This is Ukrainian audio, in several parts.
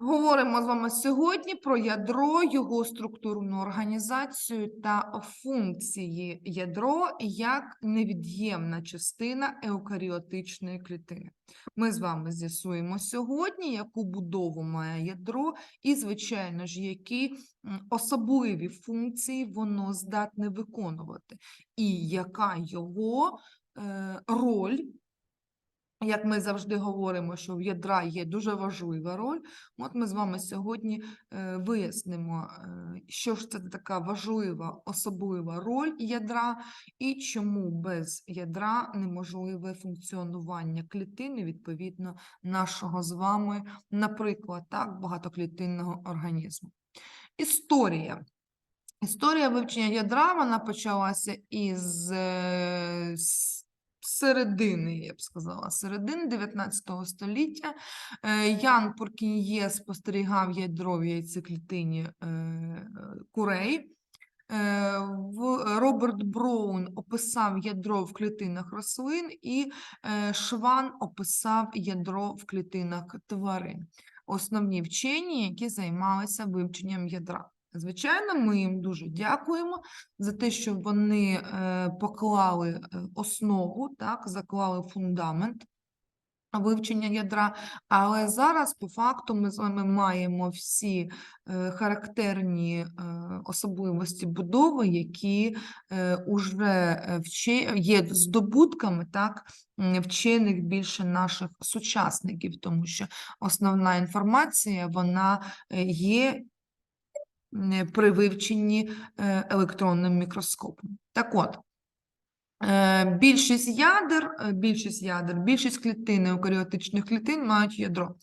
Говоримо з вами сьогодні про ядро, його структурну організацію та функції ядро як невід'ємна частина еукаріотичної клітини. Ми з вами з'ясуємо сьогодні, яку будову має ядро, і, звичайно ж, які особливі функції воно здатне виконувати, і яка його е, роль як ми завжди говоримо, що в ядра є дуже важлива роль, от ми з вами сьогодні е, вияснимо, е, що ж це така важлива особлива роль ядра, і чому без ядра неможливе функціонування клітини, відповідно, нашого з вами, наприклад, так, багатоклітинного організму. Історія. Історія вивчення ядра вона почалася із е, середини, я б сказала, середини 19 століття. Е, Ян Пуркін'є спостерігав ядро в яйцеклітині е, курей. Е, Роберт Броун описав ядро в клітинах рослин, і Шван описав ядро в клітинах тварин. Основні вчені, які займалися вивченням ядра. Звичайно, ми їм дуже дякуємо за те, що вони е, поклали е, основу, так, заклали фундамент вивчення ядра. Але зараз, по факту, ми з вами маємо всі е, характерні особливості будови, які е, е, вче- є здобутками так, вчених більше наших сучасників, тому що основна інформація вона є при вивченні е, електронним мікроскопом. Так от, Більшість ядер, е, більшість ядер, більшість клітин еукаріотичних клітин мають ядро,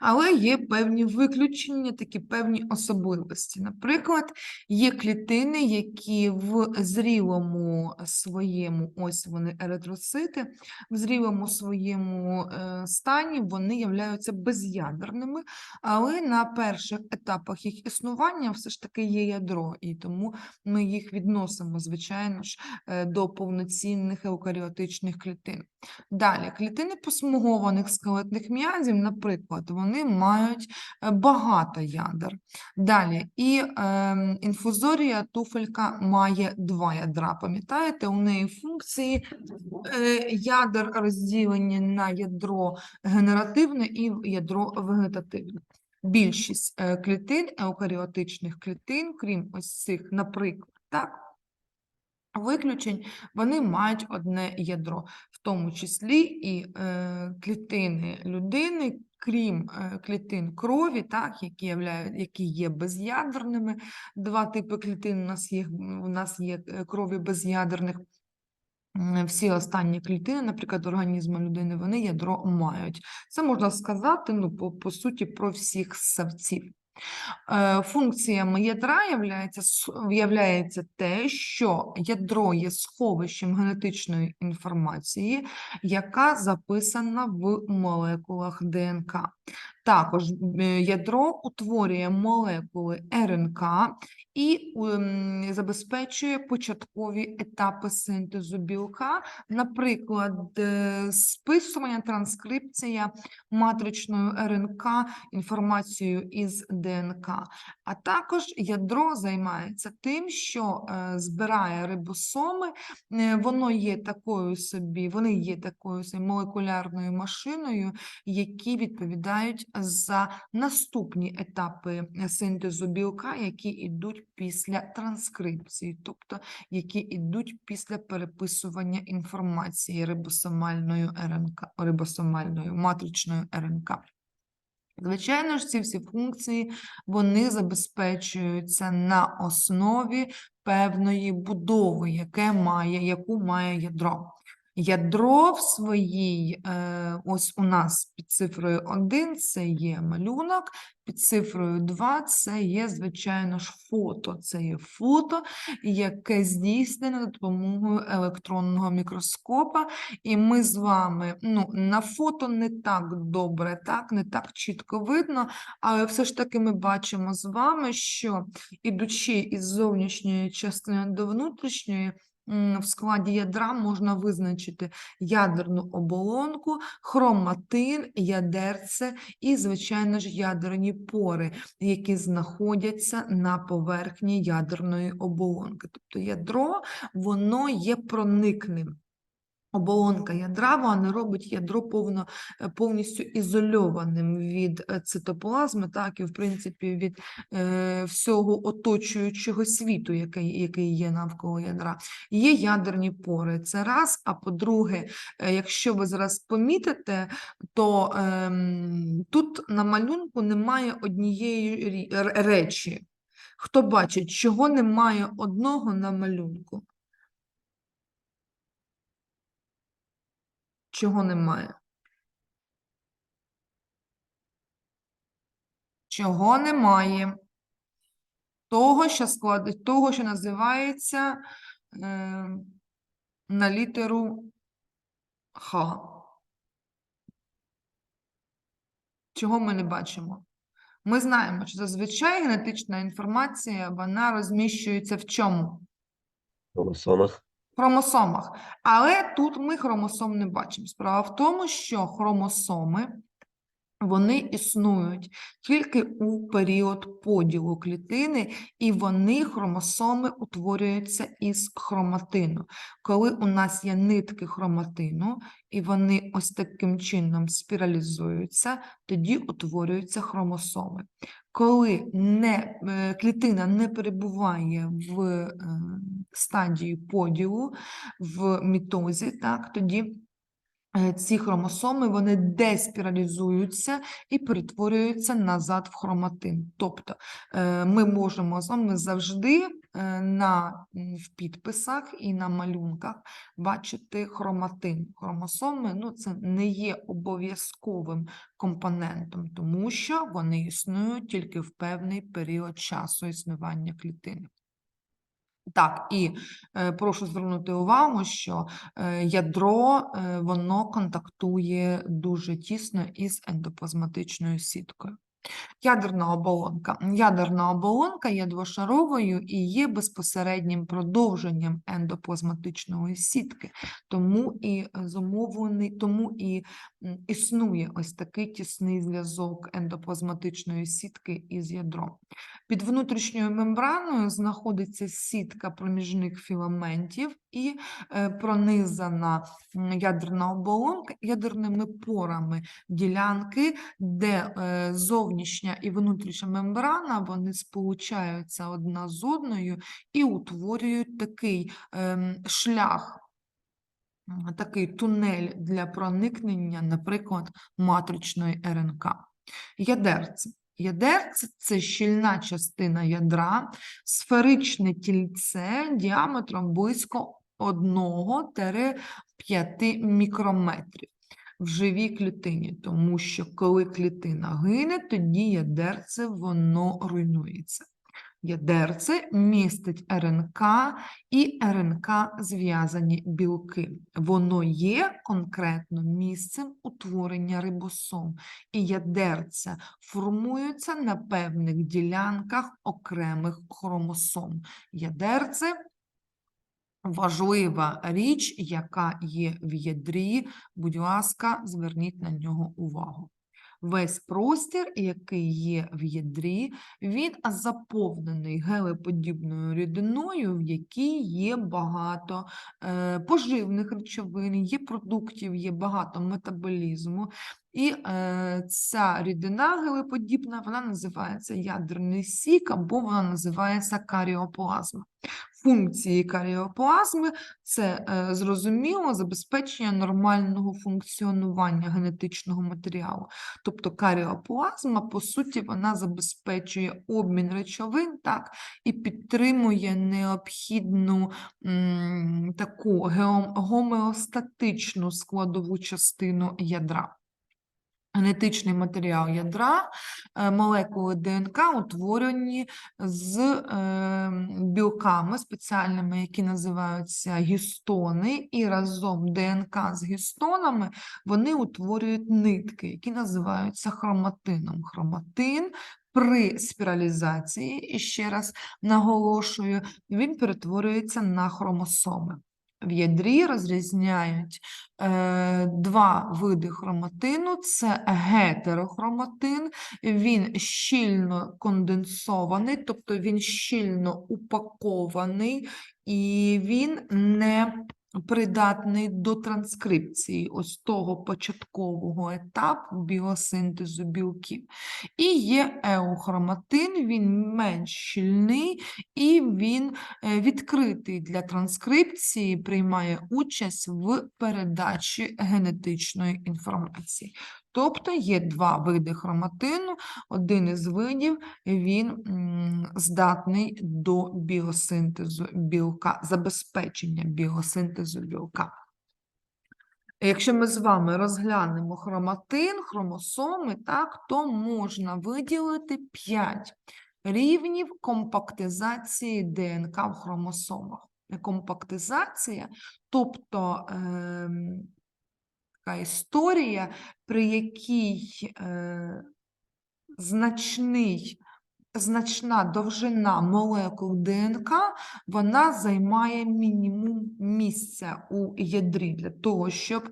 але є певні виключення, такі певні особливості. Наприклад, є клітини, які в зрілому своєму, ось вони еритроцити, в зрілому своєму е, стані вони являються безядерними, але на перших етапах їх існування все ж таки є ядро, і тому ми їх відносимо, звичайно ж, е, до повноцінних еукаріотичних клітин. Далі, клітини посмугованих скелетних м'язів, наприклад, вони мають е, багато ядер. Далі, і ем, інфузорія туфелька має два ядра. Пам'ятаєте, у неї функції е, ядер розділені на ядро генеративне і ядро вегетативне. Більшість е, клітин, еукаріотичних клітин, крім ось цих, наприклад, так, виключень, вони мають одне ядро, в тому числі і е, клітини людини, крім е, клітин крові, так, які, являють, які є безядерними. Два типи клітин у нас є, у нас є е, крові безядерних. Всі останні клітини, наприклад, організму людини, вони ядро мають. Це можна сказати, ну, по, по суті, про всіх ссавців. Е, Функціями ядра являється, те, що ядро є сховищем генетичної інформації, яка записана в молекулах ДНК. Також е, ядро утворює молекули РНК і ем, забезпечує початкові етапи синтезу білка, наприклад, е, списування, транскрипція матричною РНК інформацією із ДНК. А також ядро займається тим, що е, збирає рибосоми, воно є такою собі, вони є такою собі молекулярною машиною, які відповідають за наступні етапи е, синтезу білка, які йдуть після транскрипції, тобто які йдуть після переписування інформації рибосомальною РНК, рибосомальною матричною РНК. Звичайно ж, ці всі функції вони забезпечуються на основі певної будови, яке має, яку має ядро. Ядро в своїй, е, ось у нас під цифрою 1 це є малюнок, під цифрою 2 це є, звичайно ж, фото. Це є фото, яке здійснено за допомогою електронного мікроскопа. І ми з вами, ну, на фото не так добре, так, не так чітко видно, але все ж таки ми бачимо з вами, що ідучи із зовнішньої частини до внутрішньої, в складі ядра можна визначити ядерну оболонку, хроматин, ядерце і, звичайно ж, ядерні пори, які знаходяться на поверхні ядерної оболонки. Тобто ядро воно є проникним. Оболонка ядра вона робить ядро повно, е, повністю ізольованим від е, цитоплазми, так і в принципі від е, всього оточуючого світу, який, який є навколо ядра. Є ядерні пори. Це раз. А по-друге, е, якщо ви зараз помітите, то ем, тут на малюнку немає однієї речі. Хто бачить, чого немає одного на малюнку? Чого немає? Чого немає? Того, що складить, того, що називається е, на літеру Х. Чого ми не бачимо? Ми знаємо, що зазвичай генетична інформація вона розміщується в чому? хромосомах. Хромосомах. Але тут ми хромосом не бачимо. Справа в тому, що хромосоми вони існують тільки у період поділу клітини, і вони, хромосоми, утворюються із хроматину. Коли у нас є нитки хроматину, і вони ось таким чином спіралізуються, тоді утворюються хромосоми. Коли не, е, клітина не перебуває в е, стадії поділу, в мітозі, так, тоді е, ці хромосоми вони деспіралізуються і перетворюються назад в хроматин. Тобто ми можемо з вами завжди на, в підписах і на малюнках бачити хроматин. Хромосоми ну, це не є обов'язковим компонентом, тому що вони існують тільки в певний період часу існування клітини. Так, і е, прошу звернути увагу, що е, ядро е, воно контактує дуже тісно із ендоплазматичною сіткою. Ядерна оболонка. Ядерна оболонка є двошаровою і є безпосереднім продовженням ендоплазматичної сітки, тому і зумовлений, тому і існує ось такий тісний зв'язок ендоплазматичної сітки із ядром. Під внутрішньою мембраною знаходиться сітка проміжних філаментів і е, пронизана ядерна оболонка ядерними порами ділянки, де е, зовнішня і внутрішня мембрана вони сполучаються одна з одною і утворюють такий ем, шлях. Такий тунель для проникнення, наприклад, матричної РНК. Ядерце. Ядерце – це щільна частина ядра, сферичне тільце діаметром близько 1-5 мікрометрів в живій клітині, тому що коли клітина гине, тоді ядерце воно руйнується. Ядерце містить РНК і РНК зв'язані білки. Воно є конкретно місцем утворення рибосом, і ядерця формуються на певних ділянках окремих хромосом. Ядерце важлива річ, яка є в ядрі. Будь ласка, зверніть на нього увагу. Весь простір, який є в ядрі, він заповнений гелеподібною рідиною, в якій є багато е, поживних речовин, є продуктів, є багато метаболізму. І е, ця рідина гелеподібна, вона називається ядерний сік або вона називається каріоплазма. Функції каріоплазми це е, зрозуміло забезпечення нормального функціонування генетичного матеріалу. Тобто каріоплазма, по суті, вона забезпечує обмін речовин так, і підтримує необхідну м, таку гомеостатичну складову частину ядра. Генетичний матеріал ядра, е, молекули ДНК утворені з е, білками спеціальними, які називаються гістони, і разом ДНК з гістонами вони утворюють нитки, які називаються хроматином. Хроматин при спіралізації, і ще раз наголошую, він перетворюється на хромосоми. В ядрі розрізняють е, два види хроматину: це гетерохроматин, він щільно конденсований, тобто він щільно упакований, і він не придатний до транскрипції ось того початкового етапу біосинтезу білків. І є еохроматин, він менш щільний і він е, відкритий для транскрипції, приймає участь в передачі генетичної інформації. Тобто є два види хроматину, один із видів він здатний до біосинтезу білка, забезпечення біосинтезу білка. Якщо ми з вами розглянемо хроматин, хромосоми, так, то можна виділити 5 рівнів компактизації ДНК в хромосомах. Компактизація, тобто ем, така історія, при якій е, значний, значна довжина молекул ДНК вона займає мінімум місця у ядрі для того, щоб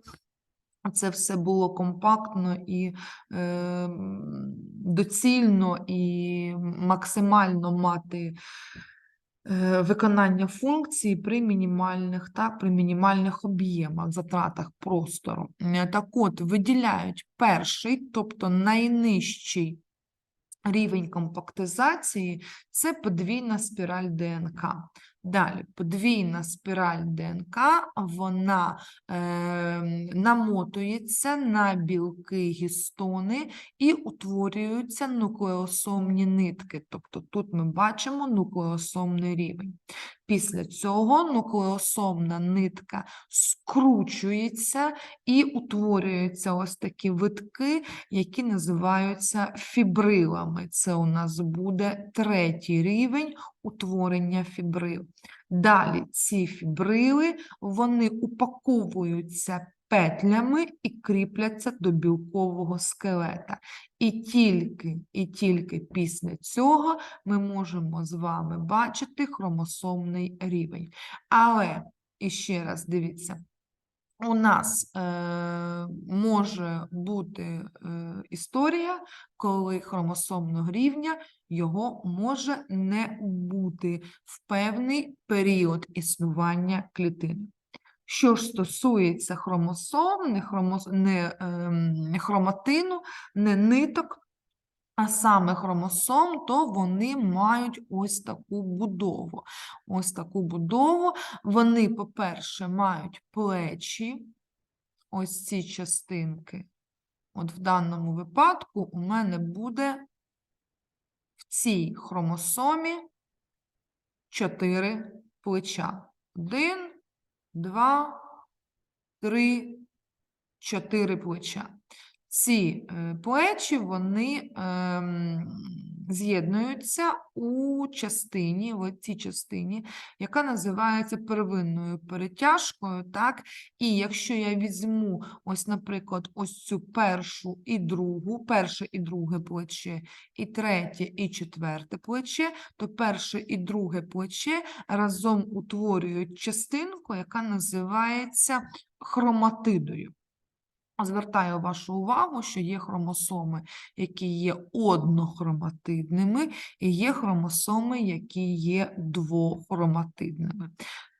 це все було компактно і е, доцільно і максимально мати виконання функції при мінімальних, так, при мінімальних об'ємах, затратах простору. Е, Так от, виділяють перший, тобто найнижчий рівень компактизації це подвійна спіраль ДНК. Далі, подвійна спіраль ДНК, вона е, намотується на білки гістони і утворюються нуклеосомні нитки. Тобто тут ми бачимо нуклеосомний рівень. Після цього нуклеосомна нитка скручується і утворюються ось такі витки, які називаються фібрилами. Це у нас буде третій рівень утворення фібрил. Далі ці фібрили вони упаковуються петлями і кріпляться до білкового скелета. І тільки, і тільки після цього ми можемо з вами бачити хромосомний рівень. Але, і ще раз дивіться, у нас е, може бути е, історія, коли хромосомного рівня його може не бути в певний період існування клітини. Що ж стосується хромосом, не, хромос... не ем, хроматину, не ниток, а саме хромосом, то вони мають ось таку будову. Ось таку будову. Вони, по-перше, мають плечі, ось ці частинки. От в даному випадку у мене буде в цій хромосомі чотири плеча. Один, два, три, чотири плеча. Ці е, плечі вони ем, з'єднуються у частині, в цій частині, яка називається первинною перетяжкою. Так? І якщо я візьму, ось, наприклад, ось цю першу і другу, перше і друге плече, і третє і четверте плече, то перше і друге плече разом утворюють частинку, яка називається хроматидою. Звертаю вашу увагу, що є хромосоми, які є однохроматидними, і є хромосоми, які є двохроматидними.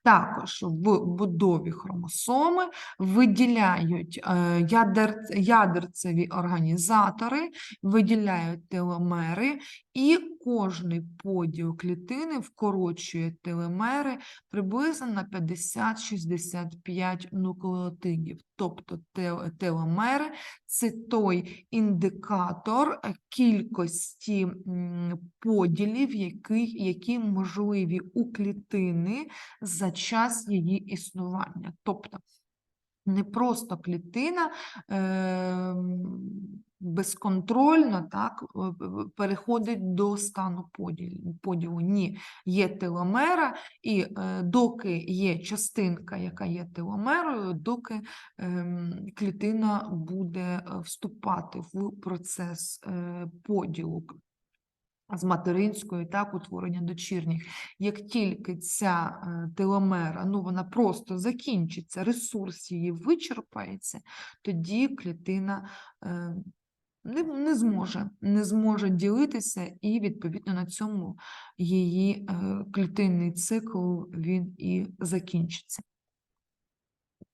Також в будові хромосоми виділяють е, ядер, ядерцеві організатори, виділяють теломери, і кожний поділ клітини вкорочує телемери приблизно на 50-65 нуклеотидів. Тобто те- теломери – це той індикатор кількості поділів, які, які можливі у клітини за час її існування. Тобто не просто клітина ем, безконтрольно так, е, е, переходить до стану поділу. Ні, є теломера, і е, доки є частинка, яка є теломерою, доки ем, клітина буде е, вступати в процес е, поділу з материнської, так, утворення дочірніх. Як тільки ця е, теломера, ну вона просто закінчиться, ресурс її вичерпається, тоді клітина е, не, не зможе, не зможе ділитися, і відповідно на цьому її е, клітинний цикл він і закінчиться.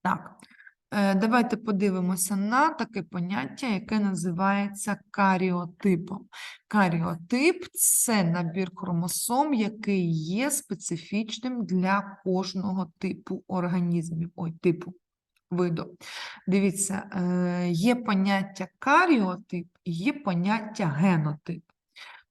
Так, давайте подивимося на таке поняття, яке називається каріотипом. Каріотип це набір хромосом, який є специфічним для кожного типу організмів, ой, типу виду. Дивіться, е, є поняття каріотип і є поняття генотип.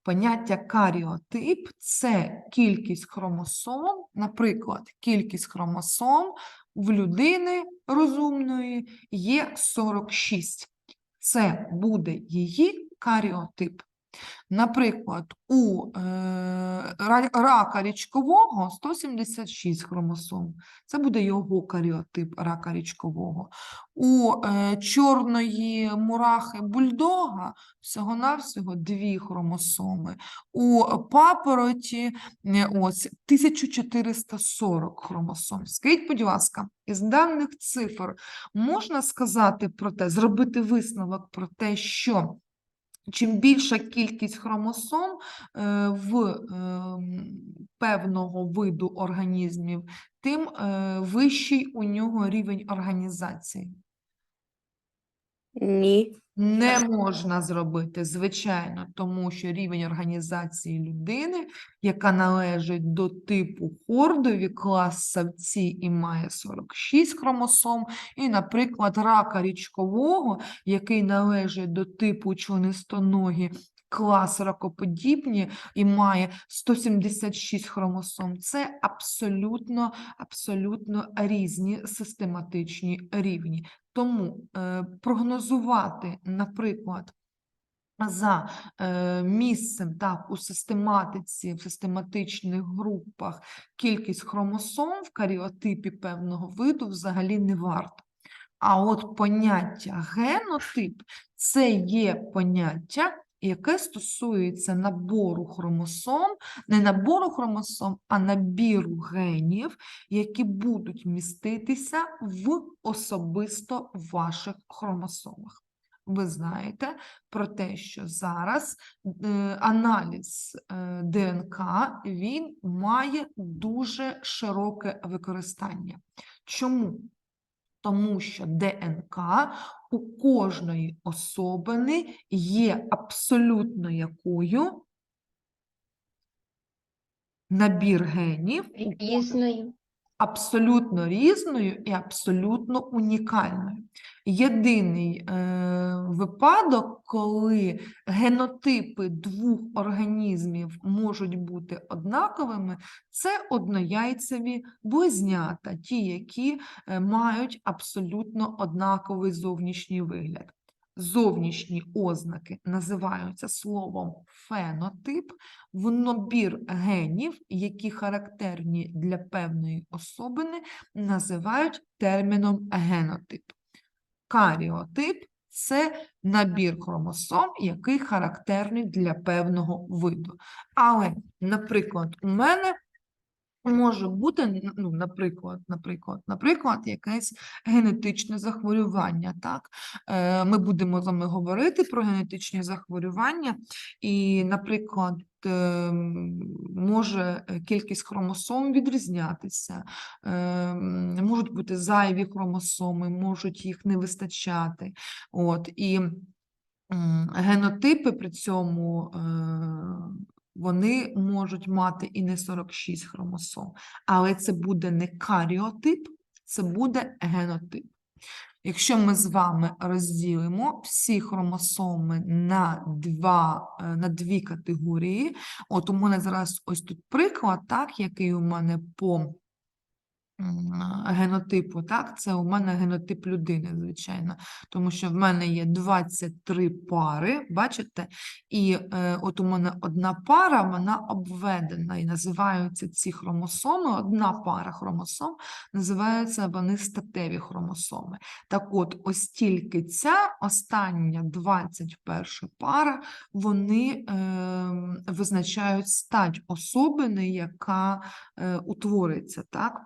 Поняття каріотип це кількість хромосом, наприклад, кількість хромосом в людини розумної є 46. Це буде її каріотип. Наприклад, у е, рака річкового 176 хромосом. Це буде його каріотип рака річкового. У е, чорної мурахи бульдога всього-навсього дві хромосоми. У папороті е, ось 1440 хромосом. Скажіть, будь ласка, із даних цифр можна сказати про те, зробити висновок про те, що чим більша кількість хромосом е, в ем, певного виду організмів, тим е, вищий у нього рівень організації. Ні. Не можна зробити, звичайно, тому що рівень організації людини, яка належить до типу хордові, клас савці і має 46 хромосом, і, наприклад, рака річкового, який належить до типу членистоногі, клас ракоподібні і має 176 хромосом. Це абсолютно, абсолютно різні систематичні рівні. Тому е, прогнозувати, наприклад, за е, місцем так, у систематиці, в систематичних групах кількість хромосом в каріотипі певного виду взагалі не варто. А от поняття генотип це є поняття, яке стосується набору хромосом, не набору хромосом, а набіру генів, які будуть міститися в особисто ваших хромосомах. Ви знаєте про те, що зараз е, аналіз е, ДНК він має дуже широке використання. Чому? Тому що ДНК у кожної особини є абсолютно якою набір генів Різною. Абсолютно різною і абсолютно унікальною. Єдиний е, випадок, коли генотипи двох організмів можуть бути однаковими, це однояйцеві близнята, ті, які е, мають абсолютно однаковий зовнішній вигляд. Зовнішні ознаки називаються словом фенотип, в набір генів, які характерні для певної особини, називають терміном генотип. Каріотип це набір хромосом, який характерний для певного виду. Але, наприклад, у мене може бути, ну, наприклад, наприклад, наприклад, якесь генетичне захворювання. Так? Е, Ми будемо з вами говорити про генетичні захворювання, і, наприклад, ем, може е, кількість хромосом відрізнятися, можуть бути зайві хромосоми, можуть їх не вистачати. От, і генотипи при цьому е, вони можуть мати і не 46 хромосом, але це буде не каріотип, це буде генотип. Якщо ми з вами розділимо всі хромосоми на, два, е, на дві категорії, от у мене зараз ось тут приклад, так, який у мене по генотипу, так, це у мене генотип людини, звичайно, тому що в мене є 23 пари, бачите? І е, от у мене одна пара, вона обведена, і називаються ці хромосоми, одна пара хромосом, називаються вони статеві хромосоми. Так от, ось тільки ця остання 21 пара, вони ем, визначають стать особини, яка е, утвориться, так?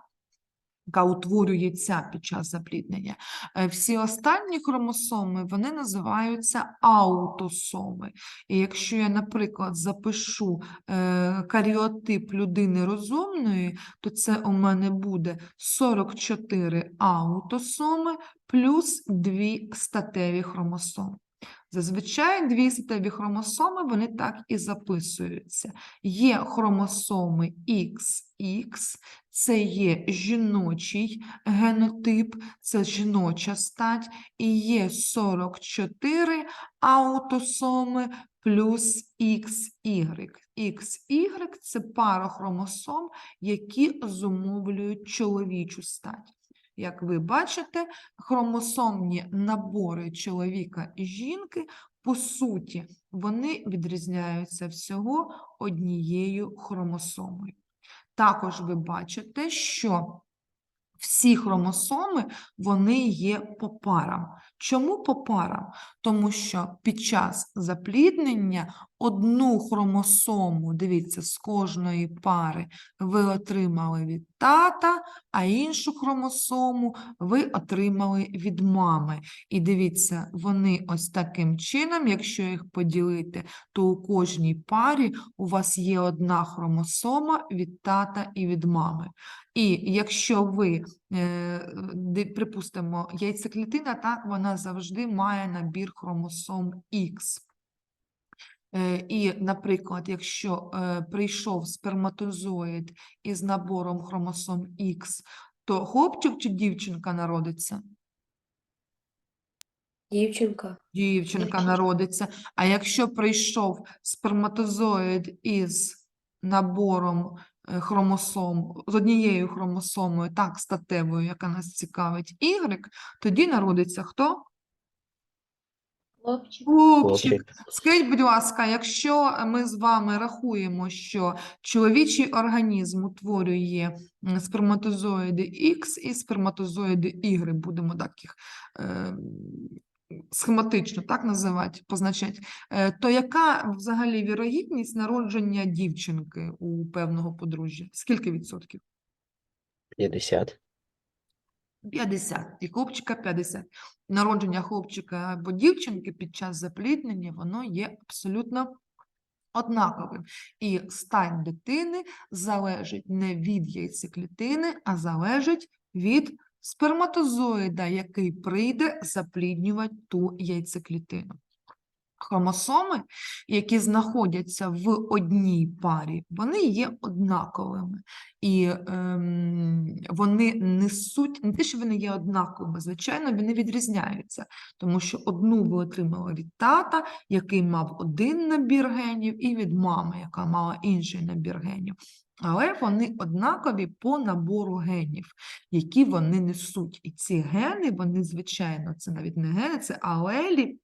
Яка утворюється під час запліднення. Е, Всі останні хромосоми вони називаються аутосоми. І якщо я, наприклад, запишу е, каріотип людини розумної, то це у мене буде 44 аутосоми плюс 2 статеві хромосоми. Зазвичай дві статеві хромосоми вони так і записуються. Є хромосоми XX, це є жіночий генотип, це жіноча стать, і є 44 аутосоми плюс XY. XY – це пара хромосом, які зумовлюють чоловічу стать. Як ви бачите, хромосомні набори чоловіка і жінки, по суті, вони відрізняються всього однією хромосомою. Також ви бачите, що всі хромосоми вони є по парам. Чому по парам? Тому що під час запліднення одну хромосому, дивіться, з кожної пари ви отримали від тата, а іншу хромосому ви отримали від мами. І дивіться, вони ось таким чином, якщо їх поділити, то у кожній парі у вас є одна хромосома від тата і від мами. І якщо ви, припустимо, яйцеклітина, так, вона завжди має набір хромосом Х. Е, І, наприклад, якщо е, прийшов сперматозоїд із набором хромосом Х, то хлопчик чи дівчинка народиться? Дівчинка. Дівчинка народиться. А якщо прийшов сперматозоїд із набором е, хромосом, з однією хромосомою, так, статевою, яка нас цікавить, Y, тоді народиться хто? Хлопчик. Хлопчик. Хлопчик. Скажіть, будь ласка, якщо ми з вами рахуємо, що чоловічий організм утворює сперматозоїди X і сперматозоїди Y, будемо так їх е, схематично так називати, позначати, е, то яка взагалі вірогідність народження дівчинки у певного подружжя? Скільки відсотків? 50. 50, і хлопчика 50. Народження хлопчика або дівчинки під час запліднення, воно є абсолютно однаковим. І стать дитини залежить не від яйцеклітини, а залежить від сперматозоїда, який прийде запліднювати ту яйцеклітину. Хромосоми, які знаходяться в одній парі, вони є однаковими. І ем, вони несуть, не те, що вони є однаковими, звичайно, вони відрізняються, тому що одну ви отримали від тата, який мав один набір генів, і від мами, яка мала інший набір генів. Але вони однакові по набору генів, які вони несуть. І ці гени, вони, звичайно, це навіть не гени, це алелі,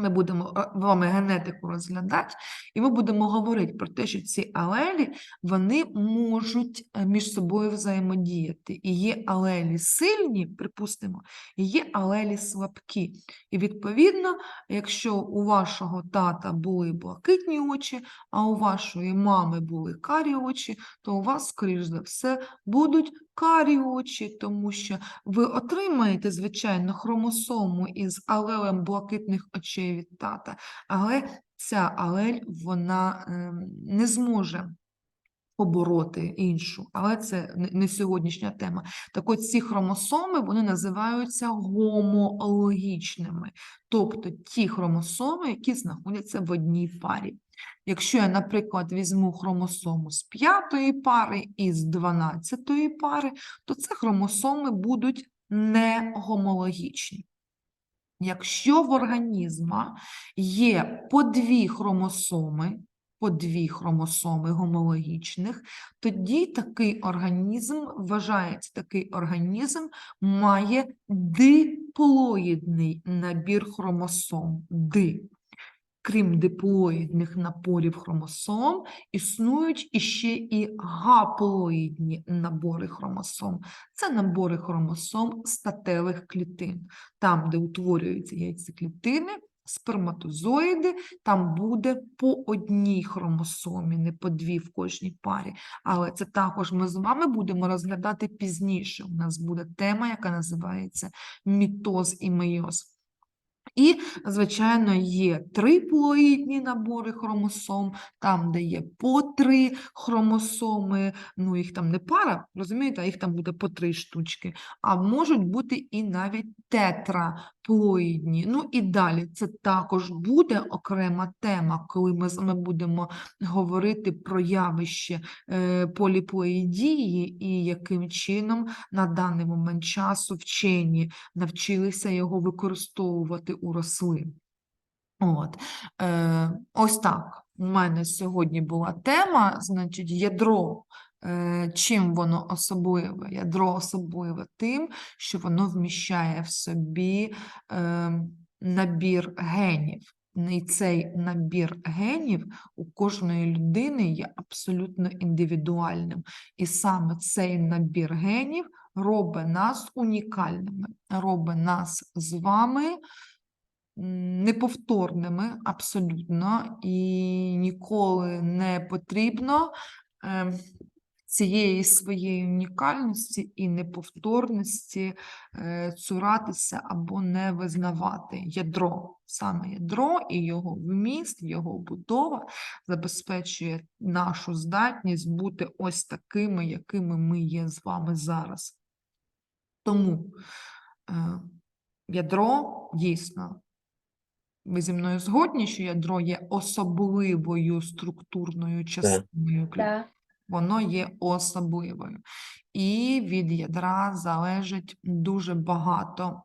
ми будемо е, вами генетику розглядати, і ми будемо говорити про те, що ці алелі вони можуть е, між собою взаємодіяти. І є алелі сильні, припустимо, і є алелі слабкі. І відповідно, якщо у вашого тата були блакитні очі, а у вашої мами були карі очі, то у вас, скоріш за все, будуть карі очі, тому що ви отримаєте, звичайно, хромосому із алелем блакитних очей від тата, але ця алель вона ем, не зможе побороти іншу, але це не- сьогоднішня тема. Так от ці хромосоми вони називаються гомологічними, тобто ті хромосоми, які знаходяться в одній парі. Якщо я, наприклад, візьму хромосому з п'ятої пари і з дванадцятої пари, то це хромосоми будуть не гомологічні. Якщо в організма є по дві хромосоми, по дві хромосоми гомологічних, тоді такий організм вважається, такий організм має диплоїдний набір хромосом. Ди. Крім диплоїдних напорів хромосом, існують іще і гаплоїдні набори хромосом. Це набори хромосом статевих клітин. Там, де утворюються яйцеклітини, сперматозоїди, там буде по одній хромосомі, не по дві в кожній парі. Але це також ми з вами будемо розглядати пізніше. У нас буде тема, яка називається мітоз і мейоз. І, звичайно, є триплоїдні набори хромосом, там, де є по три хромосоми, ну їх там не пара, розумієте, а їх там буде по три штучки, а можуть бути і навіть тетраплоїдні. Ну і далі. Це також буде окрема тема, коли ми з вами будемо говорити про явище е, поліплоїдії і яким чином на даний момент часу вчені навчилися його використовувати у. От. Е, ось так. У мене сьогодні була тема, значить, ядро. Е, чим воно особливе? Ядро особливе тим, що воно вміщає в собі е, набір генів. І цей набір генів у кожної людини є абсолютно індивідуальним. І саме цей набір генів робить нас унікальними, робить нас з вами неповторними абсолютно, і ніколи не потрібно е, цієї своєї унікальності і неповторності е, цуратися або не визнавати ядро. Саме ядро і його вміст, його будова забезпечує нашу здатність бути ось такими, якими ми є з вами зараз. Тому е, ядро дійсно. Ви зі мною згодні, що ядро є особливою структурною частиною клітки. Воно є особливою. І від ядра залежить дуже багато